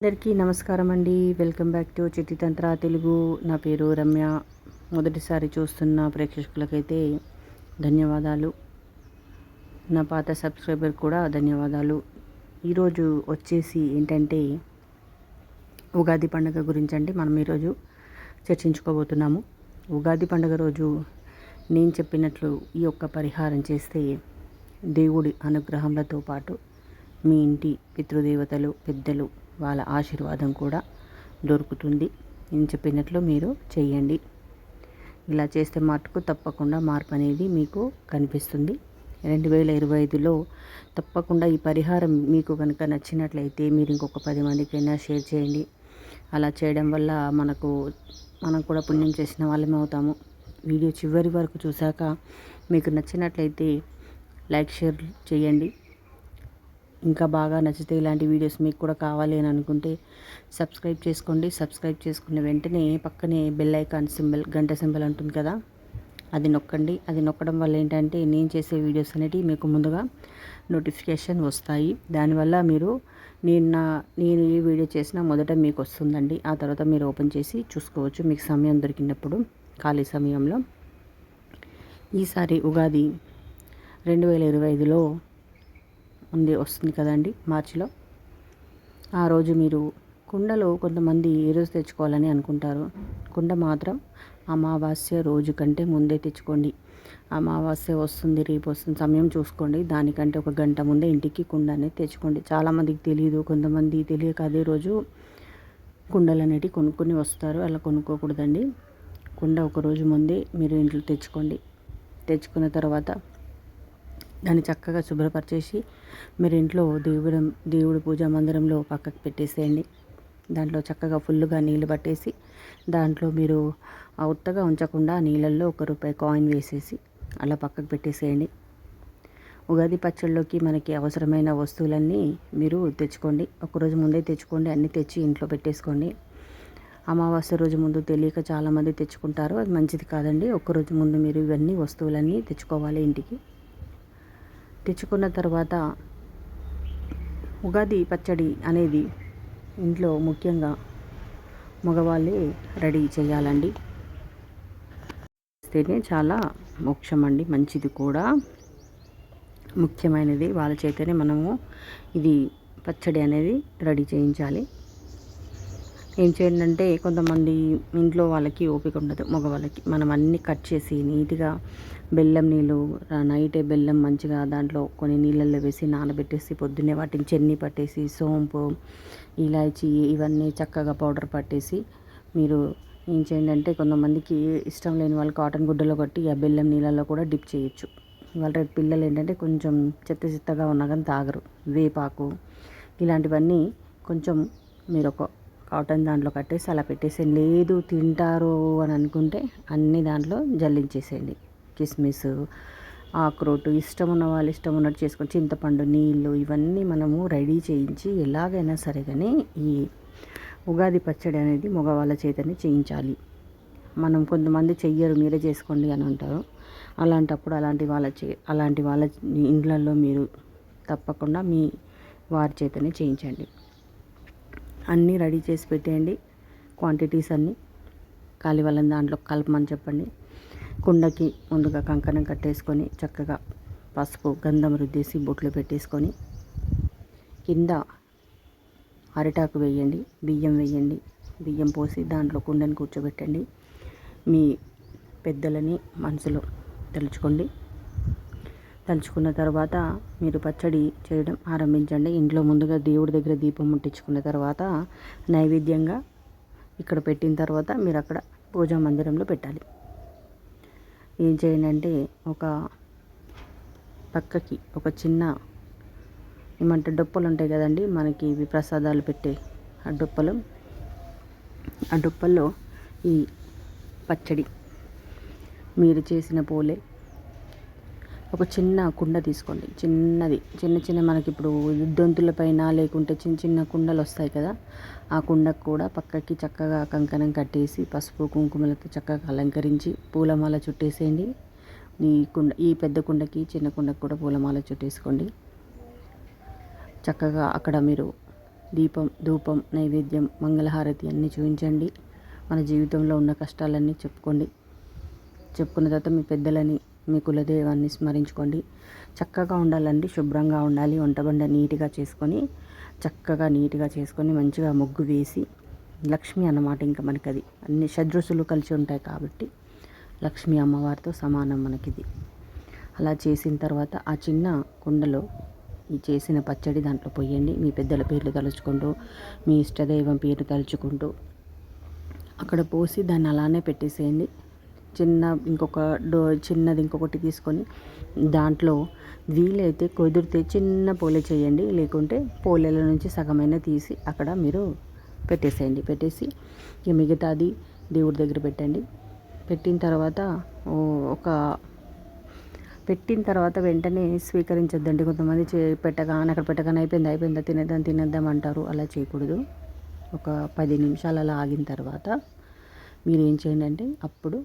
అందరికీ నమస్కారం అండి welcome back to Chittitantra Telugu. నా పేరు రమ్య. మొదటిసారి చూస్తున్న ప్రేక్షకులకైతే ధన్యవాదాలు. నా పాత సబ్స్క్రైబర్ కూడా ధన్యవాదాలు. ఈరోజు వచ్చేసి ఏంటంటే ఉగాది పండుగ గురించి అండి మనం ఈరోజు చర్చించుకోబోతున్నాము. ఉగాది పండుగ రోజు నేను చెప్పినట్లు ఈ యొక్క పరిహారం చేస్తే దేవుడి అనుగ్రహంలతో పాటు మీ ఇంటి పితృదేవతలు పెద్దలు వాళ్ళ ఆశీర్వాదం కూడా దొరుకుతుంది. నేను చెప్పినట్లు మీరు చేయండి. ఇలా చేస్తే మటుకు తప్పకుండా మార్పు అనేది మీకు కనిపిస్తుంది. రెండు వేల ఇరవై ఐదులో తప్పకుండా ఈ పరిహారం మీకు కనుక నచ్చినట్లయితే మీరు ఇంకొక పది మందికైనా షేర్ చేయండి. అలా చేయడం వల్ల మనకు మనం కూడా పుణ్యం చేసిన వాళ్ళమే అవుతాము. వీడియో చివరి వరకు చూశాక మీకు నచ్చినట్లయితే లైక్ షేర్ చేయండి. ఇంకా బాగా నచ్చితే ఇలాంటి వీడియోస్ మీకు కూడా కావాలి అని అనుకుంటే సబ్స్క్రైబ్ చేసుకోండి. సబ్స్క్రైబ్ చేసుకున్న వెంటనే పక్కనే బెల్ ఐకాన్ సింబల్ గంట సింబల్ ఉంటుంది కదా అది నొక్కండి. అది నొక్కడం వల్ల ఏంటంటే నేను చేసే వీడియోస్ అనేవి మీకు ముందుగా నోటిఫికేషన్ వస్తాయి. దానివల్ల మీరు నేను నా నేను ఏ వీడియో చేసినా మొదట మీకు వస్తుందండి. ఆ తర్వాత మీరు ఓపెన్ చేసి చూసుకోవచ్చు. మీకు సమయం దొరికినప్పుడు ఖాళీ సమయంలో. ఈసారి ఉగాది రెండు వేల ఇరవై ఐదులో ఉంది వస్తుంది కదండి మార్చిలో. ఆ రోజు మీరు కుండలో కొంతమంది ఏ రోజు తెచ్చుకోవాలని అనుకుంటారు? కుండ మాత్రం అమావాస్య రోజు కంటే ముందే తెచ్చుకోండి. అమావాస్య వస్తుంది రేపు వస్తుంది సమయం చూసుకోండి. దానికంటే ఒక గంట ముందే ఇంటికి కుండ అనేది తెచ్చుకోండి. చాలామందికి తెలియదు కొంతమంది తెలియక అదే రోజు కుండలు అనేటివి కొనుక్కొని వస్తారు. అలా కొనుక్కోకూడదండి. కుండ ఒక రోజు ముందే మీరు ఇంట్లో తెచ్చుకోండి. తెచ్చుకున్న తర్వాత దాన్ని చక్కగా శుభ్రపరిచేసి మీరు ఇంట్లో దేవుడు దేవుడి పూజా మందిరంలో పక్కకు పెట్టేసేయండి. దాంట్లో చక్కగా ఫుల్గా నీళ్ళు పట్టేసి దాంట్లో మీరు ఉత్తగా ఉంచకుండా నీళ్ళల్లో ఒక రూపాయి కాయిన్ వేసేసి అలా పక్కకు పెట్టేసేయండి. ఉగాది పచ్చళ్ళలోకి మనకి అవసరమైన వస్తువులన్నీ మీరు తెచ్చుకోండి. ఒకరోజు ముందే తెచ్చుకోండి. అన్నీ తెచ్చి ఇంట్లో పెట్టేసుకోండి. అమావాస్య రోజు ముందు తెలియక చాలామంది తెచ్చుకుంటారు. అది మంచిది కాదండి. ఒక్కరోజు ముందు మీరు ఇవన్నీ వస్తువులన్నీ తెచ్చుకోవాలి ఇంటికి. తెచ్చుకున్న తర్వాత ఉగాది పచ్చడి అనేది ఇంట్లో ముఖ్యంగా మగవాళ్ళే రెడీ చేయాలండి. చేస్తేనే చాలా మోక్షం అండి మంచిది కూడా. ముఖ్యమైనది వాళ్ళ చేతనే మనము ఇది పచ్చడి అనేది రెడీ చేయించాలి. ఏం చేయండి అంటే కొంతమంది ఇంట్లో వాళ్ళకి ఓపిక ఉండదు మగవాళ్ళకి. మనం అన్నీ కట్ చేసి నీట్గా బెల్లం నీళ్ళు నైటే బెల్లం మంచిగా దాంట్లో కొన్ని నీళ్ళల్లో వేసి నానబెట్టేసి పొద్దున్నే వాటిని చెన్ని పట్టేసి సోంపు ఇలాచి ఇవన్నీ చక్కగా పౌడర్ పట్టేసి మీరు ఏం చేయండి అంటే కొంతమందికి ఇష్టం లేని వాళ్ళు కాటన్ గుడ్డలో కట్టి ఆ బెల్లం నీళ్ళల్లో కూడా డిప్ చేయొచ్చు. వాళ్ళ పిల్లలు ఏంటంటే కొంచెం చెత్త చెత్తగా ఉన్నా కానీ తాగరు. వేపాకు ఇలాంటివన్నీ కొంచెం మీరు ఒక కాటన్ దాంట్లో కట్టేసి అలా పెట్టేసేయండి లేదు తింటారు అని అనుకుంటే అన్ని దాంట్లో జల్లించేసేయండి. కిస్మిస్ ఆక్రోటు ఇష్టం ఉన్న వాళ్ళు ఇష్టం ఉన్నట్టు చేసుకొని చింతపండు నీళ్ళు ఇవన్నీ మనము రెడీ చేయించి ఎలాగైనా సరే కానీ ఈ ఉగాది పచ్చడి అనేది మగవాళ్ళ చేతనే చేయించాలి. మనం కొంతమంది చెయ్యరు మీరే చేసుకోండి అని అంటారు. అలాంటప్పుడు అలాంటి వాళ్ళ చే అలాంటి వాళ్ళ ఇండ్లలో మీరు తప్పకుండా మీ వారి చేతనే చేయించండి. అన్నీ రెడీ చేసి పెట్టేయండి. క్వాంటిటీస్ అన్నీ. కాలి వాళ్ళని దాంట్లో కలపమని చెప్పండి. కుండకి ముందుగా కంకణం కట్టేసుకొని చక్కగా పసుపు గంధం రుద్దేసి బొట్లు పెట్టేసుకొని కింద అరిటాకు వేయండి. బియ్యం వేయండి. బియ్యం పోసి దాంట్లో కుండని కూర్చోబెట్టండి. మీ పెద్దలని మనసులో తలుచుకోండి. తలుచుకున్న తర్వాత మీరు పచ్చడి చేయడం ఆరంభించండి. ఇంట్లో ముందుగా దేవుడి దగ్గర దీపం ముట్టించుకున్న తర్వాత నైవేద్యంగా ఇక్కడ పెట్టిన తర్వాత మీరు అక్కడ పూజా మందిరంలో పెట్టాలి. ఏం చేయండి అంటే ఒక పక్కకి ఒక చిన్న ఏమంటే డొప్పలు ఉంటాయి కదండి మనకి ఇవి ప్రసాదాలు పెట్టే ఆ డొప్పలు. ఆ డొప్పల్లో ఈ పచ్చడి మీరు చేసిన పోలే ఒక చిన్న కుండ తీసుకోండి. చిన్నది. చిన్న చిన్న మనకి ఇప్పుడు దొంతుల పైన లేకుంటే చిన్న చిన్న కుండలు వస్తాయి కదా ఆ కుండకు కూడా పక్కకి చక్కగా కంకణం కట్టేసి పసుపు కుంకుమలతో చక్కగా అలంకరించి పూలమాల చుట్టేసేయండి. ఈ కుండ ఈ పెద్ద కుండకి చిన్న కుండకు కూడా పూలమాల చుట్టేసుకోండి. చక్కగా అక్కడ మీరు దీపం ధూపం నైవేద్యం మంగళహారతి అన్నీ చూపించండి. మన జీవితంలో ఉన్న కష్టాలన్నీ చెప్పుకోండి. చెప్పుకున్న తర్వాత మీ పెద్దలని మీ కులదేవాన్ని స్మరించుకోండి. చక్కగా ఉండాలండి. శుభ్రంగా ఉండాలి. వంటబండ నీట్గా చేసుకొని చక్కగా నీట్గా చేసుకొని మంచిగా ముగ్గు వేసి లక్ష్మి అన్నమాట ఇంకా మనకి అది అన్ని షడ్రుసులు కలిసి ఉంటాయి కాబట్టి లక్ష్మి అమ్మవారితో సమానం మనకిది. అలా చేసిన తర్వాత ఆ చిన్న కుండలో ఈ చేసిన పచ్చడి దాంట్లో పోయండి. మీ పెద్దల పేర్లు తలుచుకుంటూ మీ ఇష్టదైవం పేరు తలుచుకుంటూ అక్కడ పోసి దాన్ని అలానే పెట్టేసేయండి. చిన్న ఇంకొక డో చిన్నది ఇంకొకటి తీసుకొని దాంట్లో వీలైతే కుదిరితే చిన్న పోలే చేయండి లేకుంటే పోలేల నుంచి సగమైన తీసి అక్కడ మీరు పెట్టేసేయండి. పెట్టేసి ఇక మిగతాది దేవుడి దగ్గర పెట్టండి. పెట్టిన తర్వాత ఒక పెట్టిన తర్వాత వెంటనే స్వీకరించొద్దండి. కొంతమంది చే పెట్టగానే అక్కడ పెట్టగానే అయిపోయింది అయిపోయిందా తినేద్దాం తినేద్దాం అంటారు. అలా చేయకూడదు. ఒక పది నిమిషాలు అలా ఆగిన తర్వాత మీరు ఏం చేయండి అంటే అప్పుడు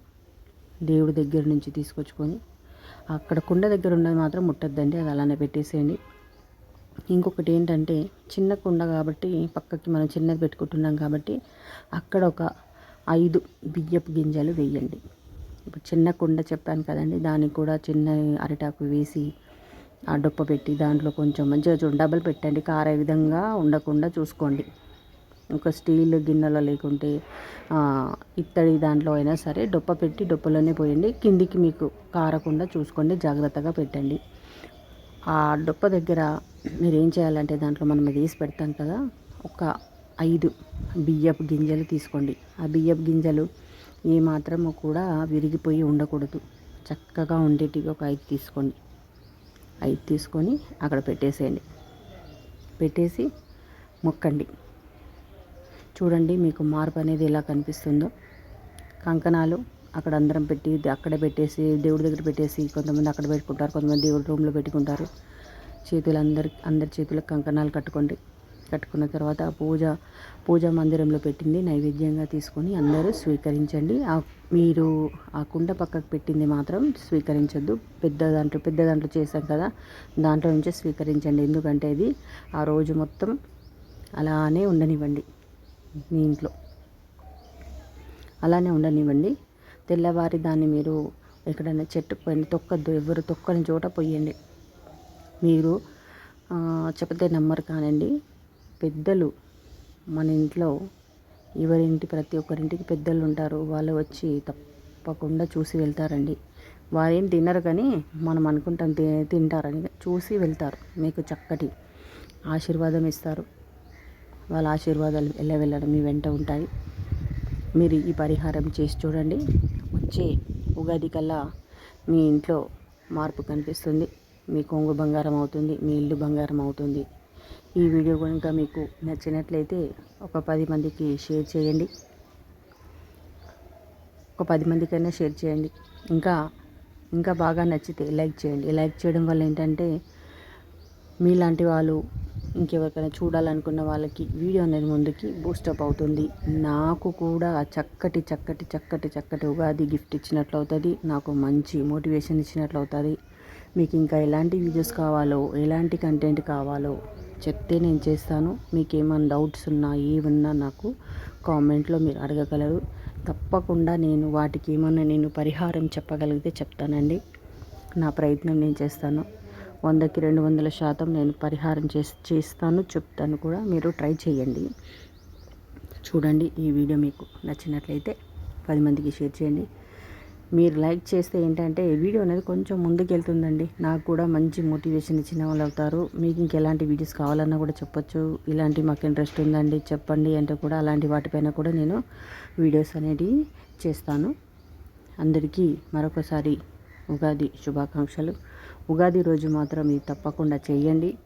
దేవుడి దగ్గర నుంచి తీసుకొచ్చుకొని అక్కడ కుండ దగ్గర ఉన్నది మాత్రం ముట్టద్దండి అది అలానే పెట్టేసేయండి. ఇంకొకటి ఏంటంటే చిన్న కుండ కాబట్టి పక్కకి మనం చిన్నది పెట్టుకుంటున్నాం కాబట్టి అక్కడ ఒక ఐదు బియ్యపు గింజలు వేయండి. ఇప్పుడు చిన్న కుండ చెప్పాను కదండి దానికి కూడా చిన్న అరిటాకు వేసి ఆ డొప్ప పెట్టి దాంట్లో కొంచెం మంచిగా చూడండి డబల్ పెట్టండి కారే విధంగా ఉండకుండా చూసుకోండి. ఒక స్టీల్ గిన్నెలో లేకుంటే ఇత్తడి దాంట్లో అయినా సరే డొప్ప పెట్టి డొప్పలోనే పోయండి. కిందికి మీకు కారకుండా చూసుకోండి. జాగ్రత్తగా పెట్టండి. ఆ డొప్ప దగ్గర మీరు ఏం చేయాలంటే దాంట్లో మనం వేసి పెడతాం కదా ఒక ఐదు బియ్యపు గింజలు తీసుకోండి. ఆ బియ్యపు గింజలు ఏ కూడా విరిగిపోయి ఉండకూడదు. చక్కగా ఉండేటివి ఒక ఐదు తీసుకోండి. ఐదు తీసుకొని అక్కడ పెట్టేసేయండి. పెట్టేసి మొక్కండి. చూడండి మీకు మార్పు అనేది ఎలా కనిపిస్తుందో. కంకణాలు అక్కడ అందరం పెట్టి అక్కడ పెట్టేసి దేవుడి దగ్గర పెట్టేసి కొంతమంది అక్కడ పెట్టుకుంటారు కొంతమంది దేవుడి రూమ్లో పెట్టుకుంటారు. చేతులు అందరి అందరి చేతులకు కంకణాలు కట్టుకోండి. కట్టుకున్న తర్వాత పూజ పూజా మందిరంలో పెట్టింది నైవేద్యంగా తీసుకొని అందరూ స్వీకరించండి. మీరు ఆ కుండ పక్కకు పెట్టింది మాత్రం స్వీకరించొద్దు. పెద్ద దాంట్లో పెద్ద దాంట్లో చేశాం కదా దాంట్లో నుంచే స్వీకరించండి. ఎందుకంటే ఇది ఆ రోజు మొత్తం అలానే ఉండనివ్వండి. మీ ఇంట్లో. అలానే ఉండనివ్వండి. తెల్లవారి దాన్ని మీరు ఎక్కడైనా చెట్టు పోయి తొక్కద్దు ఎవరు తొక్కని చోట పోయండి మీరు చెప్తే నమ్మరు కానండి. పెద్దలు మన ఇంట్లో ఎవరింటి ప్రతి ఒక్కరింటికి పెద్దలు ఉంటారు. వాళ్ళు వచ్చి తప్పకుండా చూసి వెళ్తారండి. వారేం తినరు కానీ మనం అనుకుంటాం తింటారని. చూసి వెళ్తారు. మీకు చక్కటి ఆశీర్వాదం ఇస్తారు. వాళ్ళ ఆశీర్వాదాలు ఎలా వెళ్ళడం మీ వెంట ఉంటాయి. మీరు ఈ పరిహారం చేసి చూడండి. వచ్చే ఉగాది కల్లా మీ ఇంట్లో మార్పు కనిపిస్తుంది. మీ కొంగు బంగారం అవుతుంది మీ ఇల్లు బంగారం అవుతుంది. ఈ వీడియో కనుక మీకు నచ్చినట్లయితే ఒక పది మందికి షేర్ చేయండి. ఒక పది మందికైనా షేర్ చేయండి. ఇంకా ఇంకా బాగా నచ్చితే లైక్ చేయండి. లైక్ చేయడం వల్ల ఏంటంటే మీలాంటి వాళ్ళు ఇంకెవరికైనా చూడాలనుకున్న వాళ్ళకి వీడియో అనేది ముందుకి బూస్టప్ అవుతుంది. నాకు కూడా చక్కటి చక్కటి చక్కటి చక్కటి ఉగాది గిఫ్ట్ ఇచ్చినట్లు అవుతుంది. నాకు మంచి మోటివేషన్ ఇచ్చినట్లు అవుతుంది. మీకు ఇంకా ఎలాంటి వీడియోస్ కావాలో ఎలాంటి కంటెంట్ కావాలో చెప్తే నేను చేస్తాను. మీకు ఏమైనా డౌట్స్ ఉన్నా ఏమన్నా నాకు కామెంట్లో మీరు అడగగలరు. తప్పకుండా నేను వాటికి ఏమన్నా నేను పరిహారం చెప్పగలిగితే చెప్తానండి. నా ప్రయత్నం నేను చేస్తాను. వందకి రెండు వందల శాతం నేను పరిహారం చేసి చేస్తాను చెప్తాను కూడా. మీరు ట్రై చేయండి. చూడండి ఈ వీడియో మీకు నచ్చినట్లయితే పది మందికి షేర్ చేయండి. మీరు లైక్ చేస్తే ఏంటంటే వీడియో అనేది కొంచెం ముందుకెళ్తుందండి. నాకు కూడా మంచి మోటివేషన్ ఇచ్చిన వాళ్ళు అవుతారు. మీకు ఇంకెలాంటి వీడియోస్ కావాలన్నా కూడా చెప్పొచ్చు. ఇలాంటి మాకు ఇంట్రెస్ట్ ఉందండి చెప్పండి అంటే కూడా అలాంటి వాటిపైన కూడా నేను వీడియోస్ అనేటివి చేస్తాను. అందరికీ మరొకసారి ఉగాది శుభాకాంక్షలు. ఉగాది రోజు మాత్రం ఇది తప్పకుండా చేయండి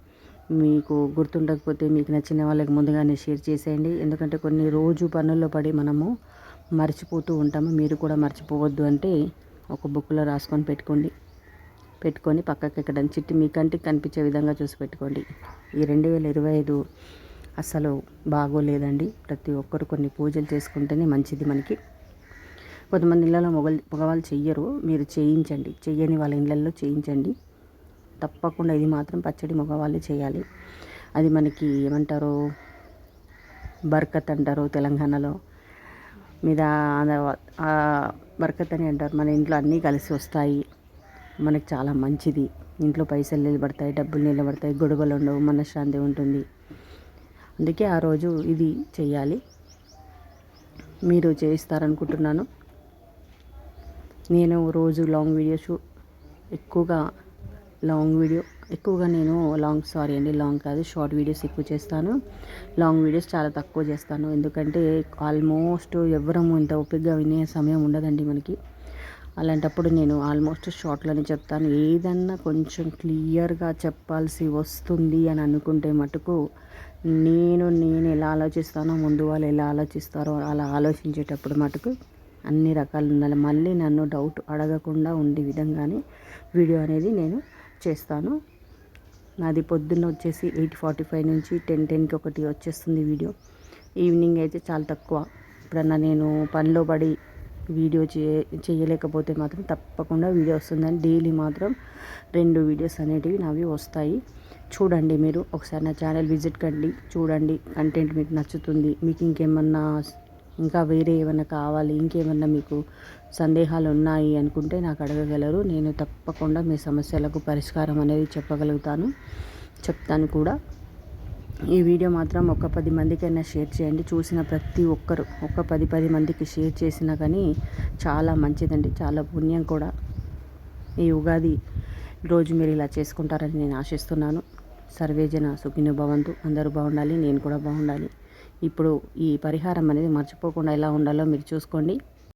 మీకు గుర్తుండకపోతే మీకు నచ్చిన వాళ్ళకి ముందుగానే షేర్ చేసేయండి. ఎందుకంటే కొన్ని రోజు పనుల్లో పడి మనము మర్చిపోతూ ఉంటాము. మీరు కూడా మర్చిపోవద్దు అంటే ఒక బుక్లో రాసుకొని పెట్టుకోండి. పెట్టుకొని పక్కకి ఎక్కడ చిట్టి మీ కంటికి కనిపించే విధంగా చూసి పెట్టుకోండి. ఈ రెండు వేల ఇరవై ఐదు అస్సలు బాగోలేదండి. ప్రతి ఒక్కరు కొన్ని పూజలు చేసుకుంటేనే మంచిది మనకి. కొంతమంది ఇళ్ళలో మొగలు మగవాళ్ళు చెయ్యరు. మీరు చేయించండి. చెయ్యని వాళ్ళ ఇళ్ళల్లో చేయించండి. తప్పకుండా ఇది మాత్రం పచ్చడి మగవాళ్ళు చేయాలి. అది మనకి ఏమంటారు? బర్కత్ అంటారు తెలంగాణలో. మీద బర్కత్ అని అంటారు. మన ఇంట్లో అన్నీ కలిసి వస్తాయి. మనకు చాలా మంచిది. ఇంట్లో పైసలు నిలబడతాయి డబ్బులు నిలబడతాయి గొడవలు ఉండవు మనశ్శాంతి ఉంటుంది. అందుకే ఆ రోజు ఇది చేయాలి. మీరు చేయిస్తారనుకుంటున్నాను. నేను రోజు లాంగ్ వీడియోస్ ఎక్కువగా లాంగ్ వీడియో. ఎక్కువగా నేను లాంగ్ సారీ అండి లాంగ్ కాదు షార్ట్ వీడియోస్ ఎక్కువ చేస్తాను. లాంగ్ వీడియోస్ చాలా తక్కువ చేస్తాను. ఎందుకంటే ఆల్మోస్ట్ ఎవరము ఇంత ఓపికగా వినే సమయం ఉండదండి మనకి. అలాంటప్పుడు నేను ఆల్మోస్ట్ షార్ట్లోనే చెప్తాను. ఏదన్నా కొంచెం క్లియర్గా చెప్పాల్సి వస్తుంది అని అనుకుంటే మటుకు నేను నేను ఎలా ఆలోచిస్తానో ముందు వాళ్ళు ఎలా ఆలోచిస్తారో అలా ఆలోచించేటప్పుడు మటుకు అన్ని రకాలు ఉండాలి. మళ్ళీ నన్ను డౌట్ అడగకుండా ఉండే విధంగానే వీడియో అనేది నేను చేస్తాను. నాది పొద్దున్న వచ్చేసి ఎయిట్ ఫార్టీ ఫైవ్ నుంచి టెన్ టెన్కి ఒకటి వచ్చేస్తుంది వీడియో. ఈవినింగ్ అయితే చాలా తక్కువ. ఇప్పుడన్నా నేను పనిలో పడి వీడియో చే చేయలేకపోతే మాత్రం తప్పకుండా వీడియో వస్తుందని డైలీ మాత్రం రెండు వీడియోస్ అనేటివి నావి వస్తాయి. చూడండి మీరు ఒకసారి నా ఛానల్ విజిట్ కండి. చూడండి కంటెంట్ మీకు నచ్చుతుంది. మీకు ఇంకేమన్నా ఇంకా వేరే ఏమైనా కావాలి ఇంకేమన్నా మీకు సందేహాలు ఉన్నాయి అనుకుంటే నాకు అడగగలరు. నేను తప్పకుండా మీ సమస్యలకు పరిష్కారం అనేది చెప్పగలుగుతాను. చెప్తాను కూడా. ఈ వీడియో మాత్రం ఒక పది మందికైనా షేర్ చేయండి. చూసిన ప్రతి ఒక్కరు ఒక పది పది మందికి షేర్ చేసినా కానీ చాలా మంచిదండి. చాలా పుణ్యం కూడా. ఈ ఉగాది రోజు మీరు ఇలా చేసుకుంటారని నేను ఆశిస్తున్నాను. సర్వేజన సుఖిన భవంతు. అందరూ బాగుండాలి. నేను కూడా బాగుండాలి. ఇప్పుడు ఈ పరిహారం అనేది మర్చిపోకుండా ఎలా ఉండాలో మీరు చూసుకోండి.